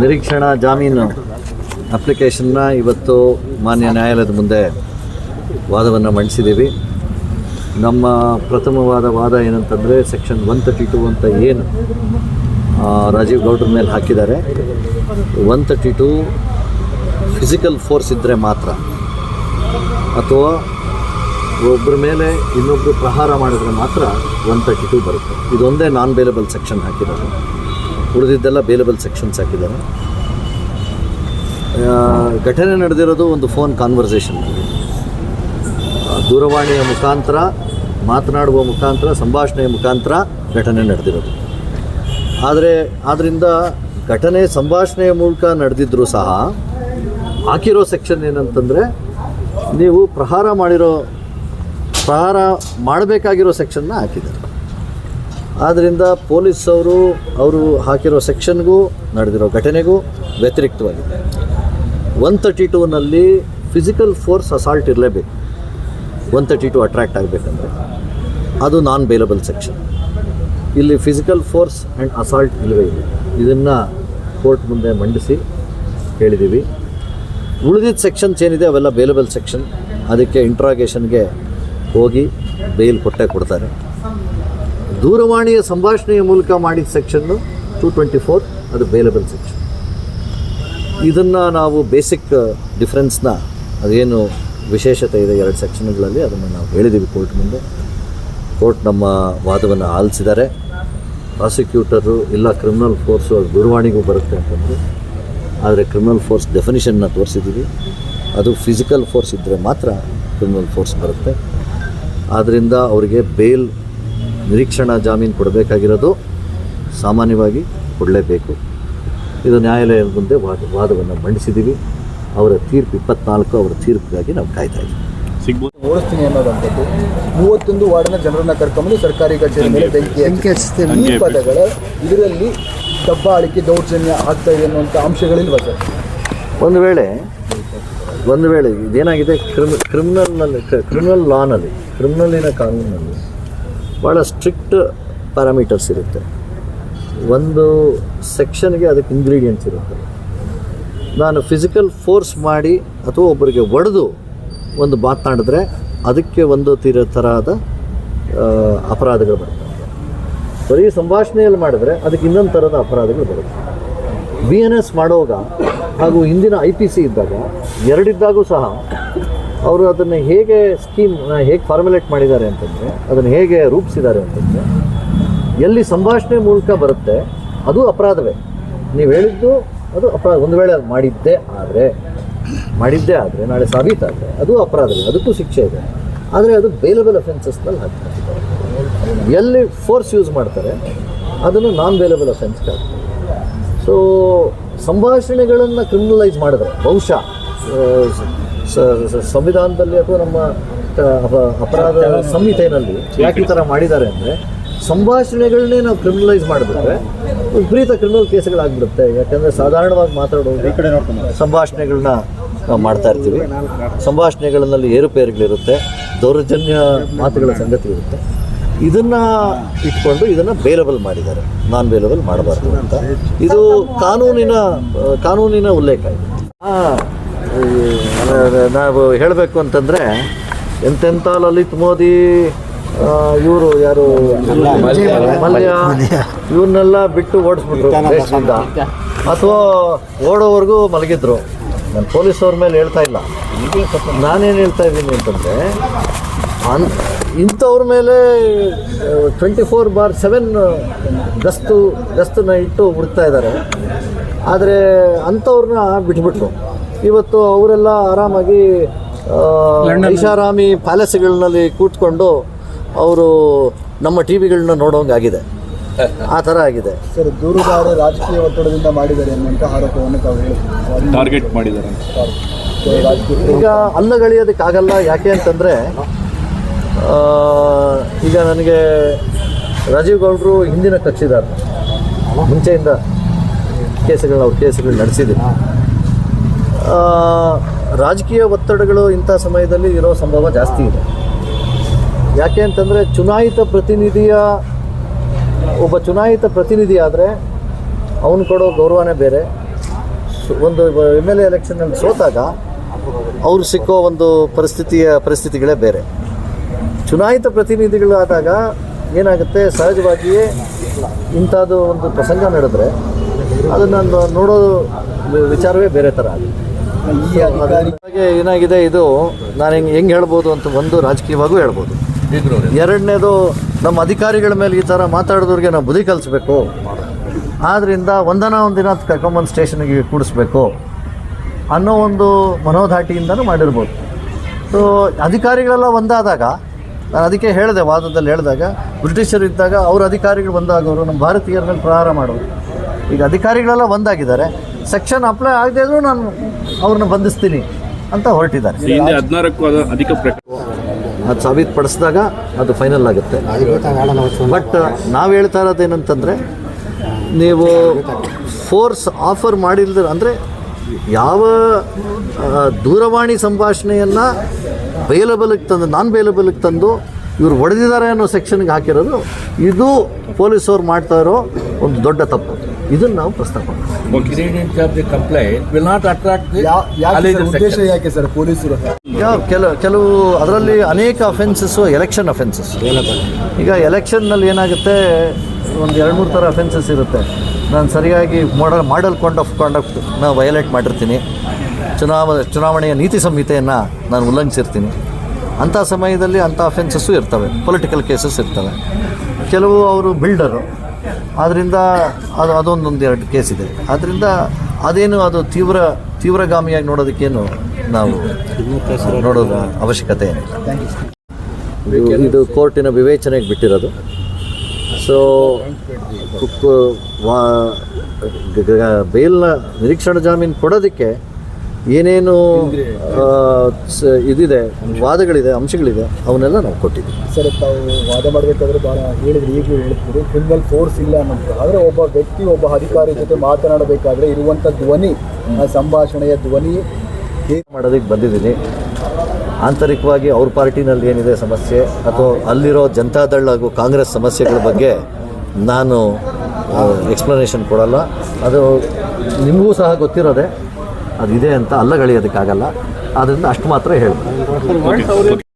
ನಿರೀಕ್ಷಣಾ ಜಾಮೀನು ಅಪ್ಲಿಕೇಶನ್ನ ಇವತ್ತು ಮಾನ್ಯ ನ್ಯಾಯಾಲಯದ ಮುಂದೆ ವಾದವನ್ನು ಮಂಡಿಸಿದ್ದೀವಿ. ನಮ್ಮ ಪ್ರಥಮವಾದ ವಾದ ಏನಂತಂದರೆ ಸೆಕ್ಷನ್ ಒನ್ ತರ್ಟಿ ಟು ಅಂತ ಏನು ರಾಜೀವ್ ಗೌಡ್ರ ಮೇಲೆ ಹಾಕಿದ್ದಾರೆ. One thirty two physical force ಇದ್ದರೆ ಮಾತ್ರ ಅಥವಾ ಒಬ್ಬರ ಮೇಲೆ ಇನ್ನೊಬ್ಬರು ಪ್ರಹಾರ ಮಾಡಿದ್ರೆ ಮಾತ್ರ ಒನ್ ತರ್ಟಿ ಟು ಬರುತ್ತೆ. ಇದೊಂದೇ ನಾನ್ ಬೇಲೆಬಲ್ ಸೆಕ್ಷನ್ ಹಾಕಿದ್ದಾರೆ. ಉಳಿದಿದ್ದೆಲ್ಲ ಬೇಲೆಬಲ್ ಸೆಕ್ಷನ್ಸ್ ಹಾಕಿದ್ದಾರೆ. ಘಟನೆ ನಡೆದಿರೋದು ಒಂದು ಫೋನ್ ಕಾನ್ವರ್ಸೇಷನ್ ದೂರವಾಣಿಯ ಮುಖಾಂತರ, ಮಾತನಾಡುವ ಮುಖಾಂತರ, ಸಂಭಾಷಣೆಯ ಮುಖಾಂತರ ಘಟನೆ ನಡೆದಿರೋದು. ಆದರೆ ಆದ್ದರಿಂದ ಘಟನೆ ಸಂಭಾಷಣೆಯ ಮೂಲಕ ನಡೆದಿದ್ದರೂ ಸಹ ಹಾಕಿರೋ ಸೆಕ್ಷನ್ ಏನಂತಂದರೆ ನೀವು ಪ್ರಹಾರ ಮಾಡಿರೋ ಪ್ರಹಾರ ಮಾಡಬೇಕಾಗಿರೋ ಸೆಕ್ಷನ್ನ ಹಾಕಿದ್ದಾರೆ. ಆದ್ದರಿಂದ ಪೊಲೀಸ್ ಅವರು ಅವರು ಹಾಕಿರೋ ಸೆಕ್ಷನ್ಗೂ ನಡೆದಿರೋ ಘಟನೆಗೂ ವ್ಯತಿರಿಕ್ತವಾಗಿದೆ. ಒನ್ ತರ್ಟಿ ಟೂನಲ್ಲಿ ಫಿಸಿಕಲ್ ಫೋರ್ಸ್ ಅಸಾಲ್ಟ್ ಇರಲೇಬೇಕು. ಒನ್ ತರ್ಟಿ ಟು ಅಟ್ರ್ಯಾಕ್ಟ್ ಆಗಬೇಕಂದ್ರೆ. ಅದು ನಾನ್ ಬೇಲಬಲ್ ಸೆಕ್ಷನ್ ಇಲ್ಲಿ ಫಿಸಿಕಲ್ ಫೋರ್ಸ್ ಆ್ಯಂಡ್ ಅಸಾಲ್ಟ್ ಇಲ್ಲವೇ ಇದೆ ಇದನ್ನು ಕೋರ್ಟ್ ಮುಂದೆ ಮಂಡಿಸಿ ಹೇಳಿದ್ದೀವಿ ಉಳಿದಿದ್ದ ಸೆಕ್ಷನ್ಸ್ ಏನಿದೆ ಅವೆಲ್ಲ ಬೇಲಬಲ್ ಸೆಕ್ಷನ್ ಅದಕ್ಕೆ ಇಂಟ್ರಾಗೇಷನ್ಗೆ ಹೋಗಿ ಬೇಲ್ ಕೊಟ್ಟೆ ಕೊಡ್ತಾರೆ. ದೂರವಾಣಿಯ ಸಂಭಾಷಣೆಯ ಮೂಲಕ ಮಾಡಿದ ಸೆಕ್ಷನ್ನು ಟು ಟ್ವೆಂಟಿ ಫೋರ್ ಅದು ಬೇಲಬಲ್ ಸೆಕ್ಷನ್ ಇದನ್ನು ನಾವು ಬೇಸಿಕ್ ಡಿಫ್ರೆನ್ಸ್ನ ಅದೇನು ವಿಶೇಷತೆ ಇದೆ ಎರಡು ಸೆಕ್ಷನ್ಗಳಲ್ಲಿ ಅದನ್ನು ನಾವು ಹೇಳಿದ್ದೀವಿ ಕೋರ್ಟ್ ಮುಂದೆ. ಕೋರ್ಟ್ ನಮ್ಮ ವಾದವನ್ನು ಆಲಿಸಿದ್ದಾರೆ ಪ್ರಾಸಿಕ್ಯೂಟರು ಇಲ್ಲ ಕ್ರಿಮಿನಲ್ ಫೋರ್ಸು ಅದು ದೂರವಾಣಿಗೂ ಬರುತ್ತೆ ಅಂತಂದರೆ, ಆದರೆ ಕ್ರಿಮಿನಲ್ ಫೋರ್ಸ್ ಡೆಫಿನಿಷನ್ನ ತೋರಿಸಿದ್ದೀವಿ ಅದು ಫಿಸಿಕಲ್ ಫೋರ್ಸ್ ಇದ್ದರೆ ಮಾತ್ರ ಕ್ರಿಮಿನಲ್ ಫೋರ್ಸ್ ಬರುತ್ತೆ. ಆದ್ದರಿಂದ ಅವರಿಗೆ ಬೇಲ್ ನಿರೀಕ್ಷಣಾ ಜಾಮೀನು ಕೊಡಬೇಕಾಗಿರೋದು ಸಾಮಾನ್ಯವಾಗಿ ಕೊಡಲೇಬೇಕು. ಇದು ನ್ಯಾಯಾಲಯದ ಮುಂದೆ ವಾದ ವಾದವನ್ನು ಮಂಡಿಸಿದ್ದೀವಿ ಅವರ ತೀರ್ಪು ಇಪ್ಪತ್ನಾಲ್ಕು ಅವರ ತೀರ್ಪಿಗಾಗಿ ನಾವು ಕಾಯ್ತಾ ಇದ್ದೀವಿ. ಸಿಗ್ಬೋದು. ಓಡಿಸ್ತೀನಿ ಅನ್ನೋದಂಥದ್ದು. ಮೂವತ್ತೊಂದು ವಾರ್ಡ್ನ ಜನರನ್ನ ಕರ್ಕೊಂಡು ಸರ್ಕಾರಿ ಕಚೇರಿ ಮೇಲೆ ಬೆಂಕಿ ಹಚ್ಚಿ. ಈ ಪದಗಳ ಇದರಲ್ಲಿ ದಬ್ಬಾಳಿಕೆ ದೌರ್ಜನ್ಯ ಆಗ್ತಾ ಇದೆ ಅನ್ನುವಂಥ ಅಂಶಗಳಿಲ್ವ ಸರ್? ಒಂದು ವೇಳೆ ಒಂದು ವೇಳೆ ಇದೇನಾಗಿದೆ? ಕ್ರಿಮಿ ಕ್ರಿಮಿನಲ್ನಲ್ಲಿ ಕ್ರಿಮಿನಲ್ ಲಾನಲ್ಲಿ ಕ್ರಿಮಿನಲ್ಲಿನ ಕಾನೂನಲ್ಲಿ ಭಾಳ ಸ್ಟ್ರಿಕ್ಟ್ ಪ್ಯಾರಾಮೀಟರ್ಸ್ ಇರುತ್ತೆ. ಒಂದು ಸೆಕ್ಷನ್ಗೆ ಅದಕ್ಕೆ ಇಂಗ್ರೀಡಿಯೆಂಟ್ಸ್ ಇರುತ್ತೆ. ನಾನು ಫಿಸಿಕಲ್ ಫೋರ್ಸ್ ಮಾಡಿ ಅಥವಾ ಒಬ್ಬರಿಗೆ ಒಡೆದು ಒಂದು ಮಾತನಾಡಿದ್ರೆ ಅದಕ್ಕೆ ಒಂದು ತೀರ ಥರದ ಅಪರಾಧಗಳು ಬರುತ್ತೆ. ಬರೀ ಸಂಭಾಷಣೆಯಲ್ಲಿ ಮಾಡಿದ್ರೆ ಅದಕ್ಕೆ ಇನ್ನೊಂದು ಥರದ ಅಪರಾಧಗಳು ಬರುತ್ತೆ. ಬಿ ಎನ್ ಎಸ್ ಮಾಡುವಾಗ ಹಾಗೂ ಹಿಂದಿನ ಐ ಪಿ ಸಿ ಇದ್ದಾಗ ಎರಡಿದ್ದಾಗೂ ಸಹ ಅವರು ಅದನ್ನು ಹೇಗೆ ಸ್ಕೀಮ್ ಹೇಗೆ ಫಾರ್ಮುಲೇಟ್ ಮಾಡಿದ್ದಾರೆ ಅಂತಂದರೆ, ಅದನ್ನು ಹೇಗೆ ರೂಪಿಸಿದ್ದಾರೆ ಅಂತಂದರೆ, ಎಲ್ಲಿ ಸಂಭಾಷಣೆ ಮೂಲಕ ಬರುತ್ತೆ, ಅದು ಅಪರಾಧವೇ. ನೀವು ಹೇಳಿದ್ದು ಅದು ಅಪರಾಧ, ಒಂದು ವೇಳೆ ಅದು ಮಾಡಿದ್ದೇ ಆದರೆ ಮಾಡಿದ್ದೇ ಆದರೆ, ನಾಳೆ ಸಾಬೀತಾದರೆ ಅದು ಅಪರಾಧವೇ, ಅದಕ್ಕೂ ಶಿಕ್ಷೆ ಇದೆ. ಆದರೆ ಅದು ಬೇಲಬಲ್ ಅಫೆನ್ಸಸ್ನಲ್ಲಿ ಹಾಕ್ತಾರೆ. ಎಲ್ಲಿ ಫೋರ್ಸ್ ಯೂಸ್ ಮಾಡ್ತಾರೆ, ಅದನ್ನು ನಾನ್ ಬೇಲಬಲ್ ಅಫೆನ್ಸ್ಗೆ ಹಾಕ್ತಾರೆ. ಸೊ ಸಂಭಾಷಣೆಗಳನ್ನು ಕ್ರಿಮಿನಲೈಸ್ ಮಾಡಿದ್ರೆ. ಬಹುಶಃ ಸಂವಿಧಾನದಲ್ಲಿ ಅಥವಾ ನಮ್ಮ ಅಪರಾಧ ಸಂಹಿತೆಯಲ್ಲಿ ಯಾಕೆ ಈ ಥರ ಮಾಡಿದ್ದಾರೆ ಅಂದರೆ ಸಂಭಾಷಣೆಗಳನ್ನೇ ನಾವು ಕ್ರಿಮಿನಲೈಸ್ ಮಾಡಿಬಿಟ್ರೆ ವಿಪರೀತ ಕ್ರಿಮಿನಲ್ ಕೇಸ್ಗಳಾಗ್ಬಿಡುತ್ತೆ. ಯಾಕಂದರೆ ಸಾಧಾರಣವಾಗಿ ಮಾತಾಡೋದು ಸಂಭಾಷಣೆಗಳನ್ನ ನಾವು ಮಾಡ್ತಾ ಇರ್ತೀವಿ. ಸಂಭಾಷಣೆಗಳಲ್ಲಿ ಏರುಪೇರುಗಳಿರುತ್ತೆ. ದೌರ್ಜನ್ಯ ಮಾತುಗಳ ಸಂಗತಿ ಇರುತ್ತೆ ಇದನ್ನ ಇಟ್ಕೊಂಡು ಇದನ್ನ ಬೇಲಬಲ್ ಮಾಡಿದ್ದಾರೆ ನಾನ್ ಬೇಲಬಲ್ ಮಾಡಬಾರ್ದು ಅಂತ. ಇದು ಕಾನೂನಿನ ಕಾನೂನಿನ ಉಲ್ಲೇಖ ಇದು. ನಾವು ಹೇಳಬೇಕು ಅಂತಂದ್ರೆ ಎಂತೆಂಥ ಲಲಿತ್ ಮೋದಿ ಇವರು ಯಾರು? ಮಲ್ಯ. ಇವ್ರನ್ನೆಲ್ಲ ಬಿಟ್ಟು ಓಡಿಸ್ಬಿಟ್ರು ದೇಶದಿಂದ. ಅಥವಾ ಓಡೋವರೆಗೂ ಮಲಗಿದ್ರು. ನಾನು ಪೊಲೀಸವ್ರ ಮೇಲೆ ಹೇಳ್ತಾ ಇಲ್ಲ. ನಾನೇನು ಹೇಳ್ತಾ ಇದ್ದೀನಿ ಅಂತಂದರೆ, ಅನ್ ಇಂಥವ್ರ ಮೇಲೆ ಟ್ವೆಂಟಿ ಫೋರ್ ಬಾರ್ ಸೆವೆನ್ ಗಸ್ತು ಗಸ್ತನ್ನ ಇಟ್ಟು ಹುಡುಕ್ತಾ ಇದ್ದಾರೆ. ಆದರೆ ಅಂಥವ್ರನ್ನ ಬಿಟ್ಬಿಟ್ರು. ಇವತ್ತು ಅವರೆಲ್ಲ ಆರಾಮಾಗಿ ಐಷಾರಾಮಿ ಪ್ಯಾಲೇಸ್ಗಳಲ್ಲಿ ಕೂತ್ಕೊಂಡು ಅವರು ನಮ್ಮ ಟಿ ವಿಗಳನ್ನ ನೋಡೋಂಗಾಗಿದೆ. ಆ ಥರ ಆಗಿದೆ. ಸರ್ ದೂರುದಾರ ರಾಜಕೀಯ ಒತ್ತಡದಿಂದ ಮಾಡಿದ್ದಾರೆ ಅನ್ನುವಂಥ ಆರೋಪವನ್ನು ತಾವು ಹೇಳಿದ್ದಾರೆ ಟಾರ್ಗೆಟ್ ಮಾಡಿದ್ದಾರೆ ಈಗ ಅಲ್ಲಗಳಿಯೋದಕ್ಕಾಗಲ್ಲ ಯಾಕೆ ಅಂತಂದರೆ ಈಗ ನನಗೆ ರಾಜೀವ್ ಗೌಡ್ರು ಹಿಂದಿನ ಕಕ್ಷಿದಾರ ಮುಂಚೆಯಿಂದ ಕೇಸುಗಳನ್ನ ಅವ್ರ ಕೇಸುಗಳು ನಡೆಸಿದ್ದೀನಿ ರಾಜಕೀಯ ಒತ್ತಡಗಳು ಇಂಥ ಸಮಯದಲ್ಲಿ ಇರೋ ಸಂಭವ ಜಾಸ್ತಿ ಇದೆ. ಯಾಕೆ ಅಂತಂದರೆ ಚುನಾಯಿತ ಪ್ರತಿನಿಧಿಯ, ಒಬ್ಬ ಚುನಾಯಿತ ಪ್ರತಿನಿಧಿ ಆದರೆ ಅವನು ಕೊಡೋ ಗೌರವನೇ ಬೇರೆ. ಒಂದು ಎಂ ಎಲ್ ಎ ಎಲೆಕ್ಷನಲ್ಲಿ ಸೋತಾಗ ಅವ್ರು ಸಿಕ್ಕೋ ಒಂದು ಪರಿಸ್ಥಿತಿಯ ಪರಿಸ್ಥಿತಿಗಳೇ ಬೇರೆ. ಚುನಾಯಿತ ಪ್ರತಿನಿಧಿಗಳು ಆದಾಗ ಏನಾಗುತ್ತೆ? ಸಹಜವಾಗಿಯೇ ಇಂಥದ್ದು ಒಂದು ಪ್ರಸಂಗ ನಡೆದ್ರೆ ಅದನ್ನು ನೋಡೋ ವಿಚಾರವೇ ಬೇರೆ ಥರ ಆಗುತ್ತೆ. ಏನಾಗಿದೆ? ಇದು ನಾನು ಹೆಂಗೆ ಹೆಂಗೆ ಹೇಳ್ಬೋದು ಅಂತ ಒಂದು ರಾಜಕೀಯವಾಗೂ ಹೇಳ್ಬೋದು. ಎರಡನೇದು ನಮ್ಮ ಅಧಿಕಾರಿಗಳ ಮೇಲೆ ಈ ಥರ ಮಾತಾಡಿದವ್ರಿಗೆ ನಾವು ಬುದ್ಧಿ ಕಲಿಸ್ಬೇಕು. ಆದ್ದರಿಂದ ಒಂದನ ಒಂದಿನ ಕರ್ಕೊಂಬಂದು ಸ್ಟೇಷನ್ಗೆ ಕೂಡಿಸ್ಬೇಕು ಅನ್ನೋ ಒಂದು ಮನೋಧಾಟಿಯಿಂದನೂ ಮಾಡಿರ್ಬೋದು. ಸೊ ಅಧಿಕಾರಿಗಳೆಲ್ಲ ಒಂದಾದಾಗ ನಾನು ಅದಕ್ಕೆ ಹೇಳಿದೆ ವಾದದಲ್ಲಿ ಹೇಳಿದಾಗ ಬ್ರಿಟಿಷರು ಇದ್ದಾಗ ಅವ್ರ ಅಧಿಕಾರಿಗಳು ಒಂದಾಗೋರು ನಮ್ಮ ಭಾರತೀಯರ ಮೇಲೆ ಪ್ರಹಾರ ಮಾಡೋರು. ಈಗ ಅಧಿಕಾರಿಗಳೆಲ್ಲ ಒಂದಾಗಿದ್ದಾರೆ ಸೆಕ್ಷನ್ ಅಪ್ಲೈ ಆಗದೇ ಇದ್ರೂ ನಾನು ಅವ್ರನ್ನ ಬಂಧಿಸ್ತೀನಿ ಅಂತ ಹೊರಟಿದ್ದಾರೆ. ಹದಿನಾರಕ್ಕೂ ಅಧಿಕ ಅದು ಸಾಬೀತುಪಡಿಸಿದಾಗ ಅದು ಫೈನಲ್ ಆಗುತ್ತೆ. ಬಟ್ ನಾವು ಹೇಳ್ತಾ ಇರೋದು ಏನಂತಂದರೆ ನೀವು ಫೋರ್ಸ್ ಆಫರ್ ಮಾಡಿಲ್ದ ಅಂದರೆ ಯಾವ ದೂರವಾಣಿ ಸಂಭಾಷಣೆಯನ್ನು ಬೇಲಬಲ್ಗೆ ತಂದು ನಾನ್ ಬೈಲಬಲಿಗೆ ತಂದು ಇವ್ರು ಹೊಡೆದಿದ್ದಾರೆ ಅನ್ನೋ ಸೆಕ್ಷನ್ಗೆ ಹಾಕಿರೋದು ಇದು ಪೊಲೀಸವ್ರು ಮಾಡ್ತಾ ಇರೋ ಒಂದು ದೊಡ್ಡ ತಪ್ಪು. ಇದನ್ನು ನಾವು ಪ್ರಸ್ತಾಪ ಉದ್ದೇಶ ಯಾಕೆ ಸರ್ ಪೊಲೀಸರು? ಕೆಲವು ಕೆಲವು ಅದರಲ್ಲಿ ಅನೇಕ ಅಫೆನ್ಸಸ್ಸು ಎಲೆಕ್ಷನ್ ಅಫೆನ್ಸಸ್ ಈಗ ಎಲೆಕ್ಷನ್ನಲ್ಲಿ ಏನಾಗುತ್ತೆ? ಒಂದು ಎರಡು ಮೂರು ಥರ ಅಫೆನ್ಸಸ್ ಇರುತ್ತೆ. ನಾನು ಸರಿಯಾಗಿ model model code of conduct ನಾನು ವಯಲೇಟ್ ಮಾಡಿರ್ತೀನಿ. ಚುನಾವ ಚುನಾವಣೆಯ ನೀತಿ ಸಂಹಿತೆಯನ್ನು ನಾನು ಉಲ್ಲಂಘಿಸಿರ್ತೀನಿ. ಅಂಥ ಸಮಯದಲ್ಲಿ ಅಂಥ ಅಫೆನ್ಸಸ್ಸು ಇರ್ತವೆ. ಪೊಲಿಟಿಕಲ್ ಕೇಸಸ್ ಇರ್ತವೆ. ಕೆಲವು ಅವರು ಬಿಲ್ಡರು ಆದ್ದರಿಂದ ಅದು ಅದೊಂದೊಂದು ಎರಡು ಕೇಸ್ ಇದೆ. ಆದ್ದರಿಂದ ಅದೇನು ಅದು ತೀವ್ರ ತೀವ್ರಗಾಮಿಯಾಗಿ ನೋಡೋದಕ್ಕೇನು ನಾವು ನೋಡೋದ ಅವಶ್ಯಕತೆ ಇದು- ಇದು ಕೋರ್ಟಿನ ವಿವೇಚನೆಗೆ ಬಿಟ್ಟಿರೋದು. ಸೊ ಬೇಲ್ನ ನಿರೀಕ್ಷಣಾ ಜಾಮೀನು ಕೊಡೋದಕ್ಕೆ ಏನೇನು ಇದಿದೆ ವಾದಗಳಿದೆ ಅಂಶಗಳಿದೆ ಅವನ್ನೆಲ್ಲ ನಾವು ಕೊಟ್ಟಿದ್ದೀವಿ. ಸರ್ ತಾವು ವಾದ ಮಾಡಬೇಕಾದ್ರೆ ಭಾಳ ಹೇಳಿದ್ರೆ ಈಗಲೂ ಹೇಳ್ತೀರಿ. ಕ್ರಿಮಿನಲ್ ಫೋರ್ಸ್ ಇಲ್ಲ ಅನ್ನೋದು ಆದರೆ ಒಬ್ಬ ವ್ಯಕ್ತಿ ಒಬ್ಬ ಅಧಿಕಾರಿ ಜೊತೆ ಮಾತನಾಡಬೇಕಾದ್ರೆ ಇರುವಂಥ ಧ್ವನಿ ಆ ಸಂಭಾಷಣೆಯ ಧ್ವನಿ ಹೇಗೆ ಮಾಡೋದಕ್ಕೆ ಬಂದಿದ್ದೀನಿ. ಆಂತರಿಕವಾಗಿ ಅವ್ರ ಪಾರ್ಟಿನಲ್ಲಿ ಏನಿದೆ ಸಮಸ್ಯೆ ಅಥವಾ ಅಲ್ಲಿರೋ ಜನತಾದಳ ಹಾಗೂ ಕಾಂಗ್ರೆಸ್ ಸಮಸ್ಯೆಗಳ ಬಗ್ಗೆ ನಾನು ಎಕ್ಸ್ಪ್ಲನೇಷನ್ ಕೊಡಲ್ಲ. ಅದು ನಿಮಗೂ ಸಹ ಗೊತ್ತಿರೋದೆ. ಅದಿದೆ ಅಂತ ಅಲ್ಲಗಳೆಯೋದಕ್ಕಾಗಲ್ಲ ಆದ್ದರಿಂದ ಅಷ್ಟು ಮಾತ್ರ ಓಕೆ